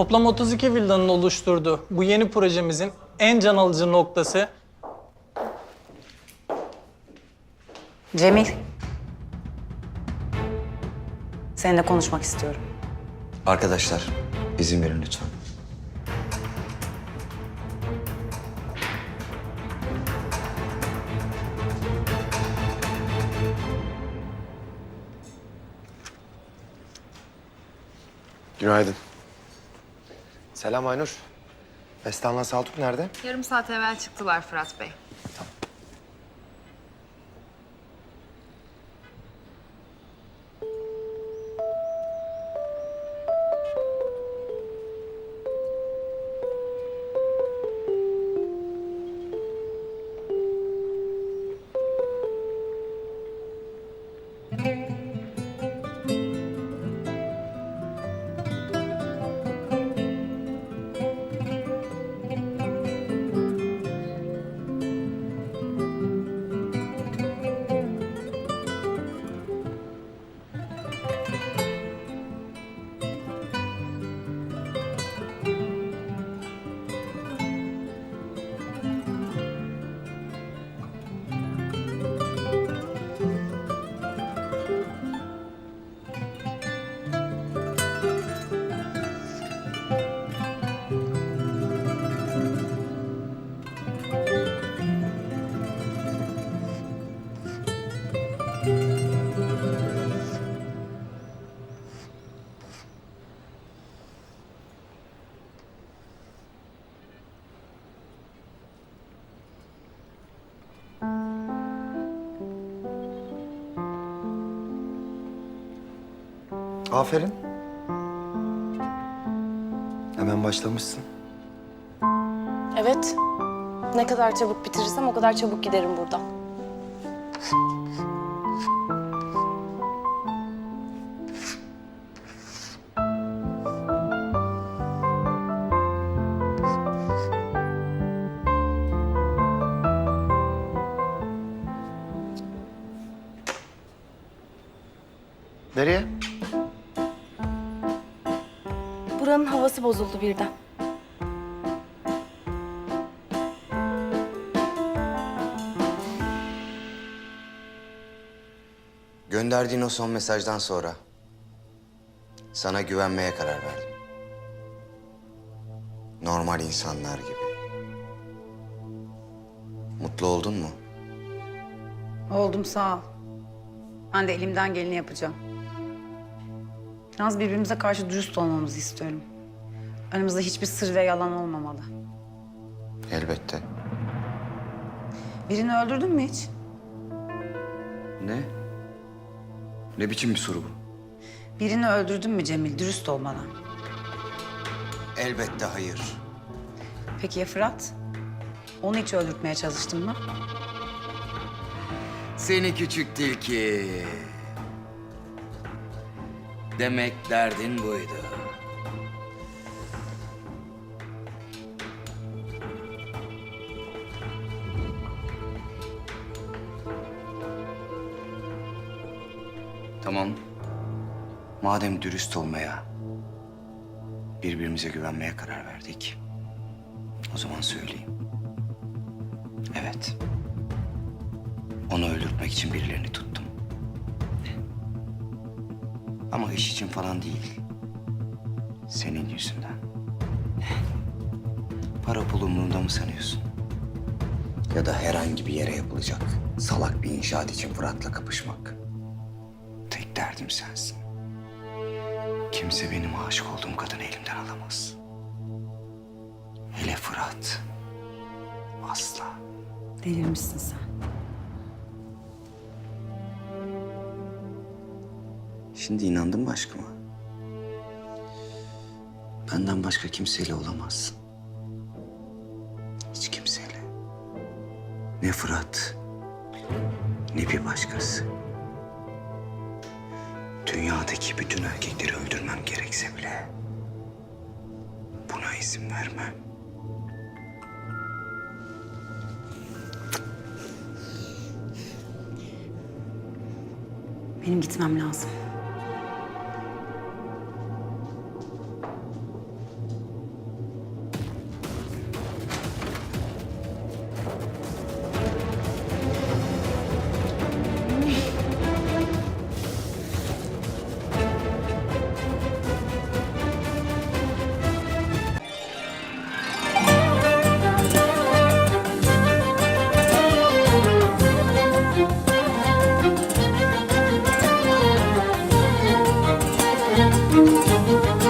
Toplam 32 villanın oluşturduğu bu yeni projemizin en can alıcı noktası Cemil. Seninle konuşmak istiyorum. Arkadaşlar izin verin lütfen. Günaydın. Selam Aynur. Bestan'la Saltuk nerede? Yarım saat evvel çıktılar Fırat Bey. Aferin. Hemen başlamışsın. Evet. Ne kadar çabuk bitirirsem o kadar çabuk giderim buradan. Nereye? Buranın havası bozuldu birden. Gönderdiğin o son mesajdan sonra sana güvenmeye karar verdim. Normal insanlar gibi. Mutlu oldun mu? Oldum sağ ol. Ben de elimden geleni yapacağım. Yalnız birbirimize karşı dürüst olmamızı istiyorum. Aramızda hiçbir sır ve yalan olmamalı. Elbette. Birini öldürdün mü hiç? Ne? Ne biçim bir soru bu? Birini öldürdün mü Cemil? Dürüst ol bana. Elbette hayır. Peki ya Fırat? Onu hiç öldürtmeye çalıştın mı? Seni küçük tilki. Demek derdin buydu. Tamam. Madem dürüst olmaya, birbirimize güvenmeye karar verdik. O zaman söyleyeyim. Evet. Onu öldürtmek için birilerini tuttum. Ama iş için falan değil. Senin yüzünden. Para pul umurunda mı sanıyorsun? Ya da herhangi bir yere yapılacak salak bir inşaat için Fırat'la kapışmak. Tek derdim sensin. Kimse benim aşık olduğum kadını elimden alamaz. Hele Fırat. Asla. Delirmişsin sen. Şimdi inandın mı aşkıma? Benden başka kimseyle olamazsın. Hiç kimseyle. Ne Fırat, ne bir başkası. Dünyadaki bütün erkekleri öldürmem gerekse bile... ...buna izin vermem. Benim gitmem lazım.